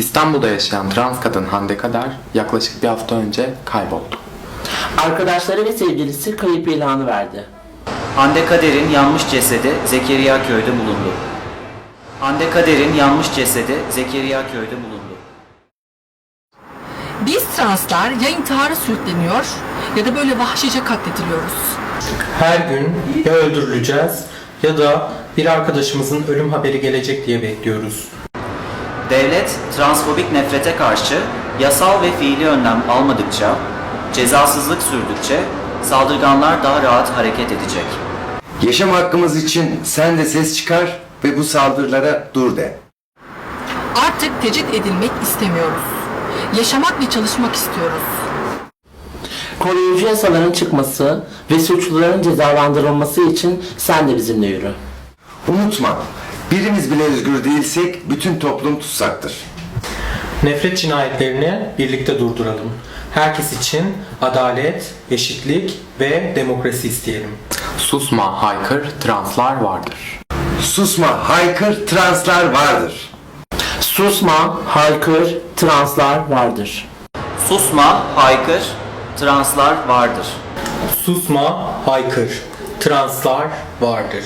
İstanbul'da yaşayan trans kadın Hande Kader yaklaşık bir hafta önce kayboldu. Arkadaşları ve sevgilisi kayıp ilanı verdi. Hande Kader'in yanmış cesedi Zekeriya köyde bulundu. Hande Kader'in yanmış cesedi Zekeriya köyde bulundu. Biz translar ya intihara sürükleniyor ya da böyle vahşice katlediliyoruz. Her gün ya öldürüleceğiz ya da bir arkadaşımızın ölüm haberi gelecek diye bekliyoruz. Devlet transfobik nefrete karşı yasal ve fiili önlem almadıkça, cezasızlık sürdükçe saldırganlar daha rahat hareket edecek. Yaşam hakkımız için sen de ses çıkar ve bu saldırılara dur de. Artık tecrit edilmek istemiyoruz. Yaşamak ve çalışmak istiyoruz. Koruyucu yasaların çıkması ve suçluların cezalandırılması için sen de bizimle yürü. Unutma, birimiz bile özgür değilsek bütün toplum tutsaktır. Nefret cinayetlerini birlikte durduralım. Herkes için adalet, eşitlik ve demokrasi isteyelim. Susma, haykır, translar vardır. Susma, haykır, translar vardır. Susma, haykır, translar vardır. Susma, haykır, translar vardır. Susma, haykır. Translar vardır.